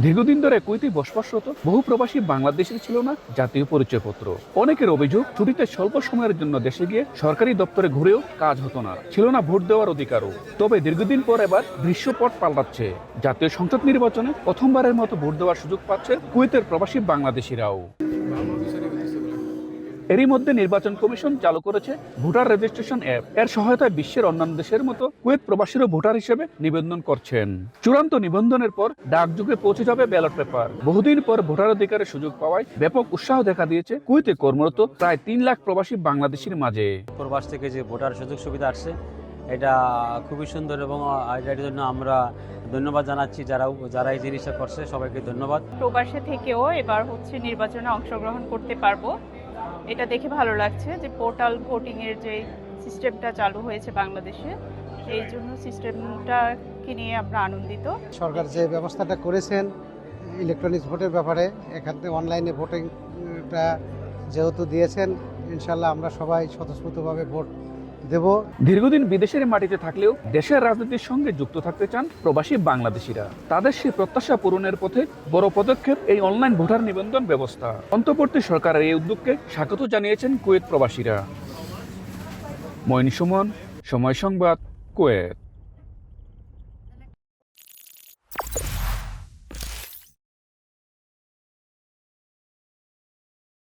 দীর্ঘদিন ধরে কুয়েতে বসবাসরত বহু প্রবাসী বাংলাদেশের ছিল না জাতীয় পরিচয়পত্র। অনেকের অভিযোগ, ছুটিতে স্বল্প সময়ের জন্য দেশে গিয়ে সরকারি দপ্তরে ঘুরেও কাজ হতো না। ছিল না ভোট দেওয়ার অধিকারও। তবে দীর্ঘদিন পর এবার দৃশ্যপট পাল্টাচ্ছে। জাতীয় সংসদ নির্বাচনে প্রথমবারের মতো ভোট দেওয়ার সুযোগ পাচ্ছে কুয়েতের প্রবাসী বাংলাদেশিরাও। এরই মধ্যে নির্বাচন কমিশন চালু করেছে ভোটার রেজিস্ট্রেশন অ্যাপ। এর সহায়তায় বিশ্বের অন্যান্য দেশের মতো কুয়েত প্রবাসীরা ভোটার হিসেবে নিবন্ধন করছেন। চূড়ান্ত নিবন্ধনের পর ডাকযুগে পৌঁছে যাবে ব্যালট পেপার। বহুদিন পর ভোটার অধিকারের সুযোগ পাওয়ায় ব্যাপক উৎসাহ দেখা দিয়েছে কুয়েতে কর্মরত প্রায় তিন লাখ প্রবাসী বাংলাদেশের মাঝে। প্রবাস থেকে যে ভোটার সুযোগ সুবিধা আসছে এটা খুবই সুন্দর এবং এটার জন্য আমরা ধন্যবাদ জানাচ্ছি যারা যারা এই জিনিসটা করছে সবাইকে ধন্যবাদ। প্রবাসে থেকেও এবার হচ্ছে নির্বাচনে অংশগ্রহণ করতে পারব। এটা দেখে ভালো লাগছে যে পোর্টাল ভোটিং এর যে সিস্টেমটা চালু হয়েছে বাংলাদেশে, এই জন্য সিস্টেমটাকে নিয়ে আমরা আনন্দিত। সরকার যে ব্যবস্থাটা করেছেন ইলেকট্রনিক্স ভোটের ব্যাপারে, এখানে অনলাইনে ভোটিংটা যেহেতু দিয়েছেন, ইনশাল্লাহ আমরা সবাই স্বতঃস্ফূর্তভাবে ভোট দেব। দীর্ঘদিন বিদেশের মাটিতে থাকলেও দেশের রাজনীতির সঙ্গে যুক্ত থাকতে চান প্রবাসী বাংলাদেশিরা। তাদের সেই প্রত্যাশা পূরণের পথে বড় পদক্ষেপ এই অনলাইন ভোটার নিবন্ধন ব্যবস্থা। অন্তর্বর্তী সরকারের এই উদ্যোগকে স্বাগত জানিয়েছেন কুয়েত প্রবাসীরা। মইন সুমন, সময় সংবাদ, কুয়েত।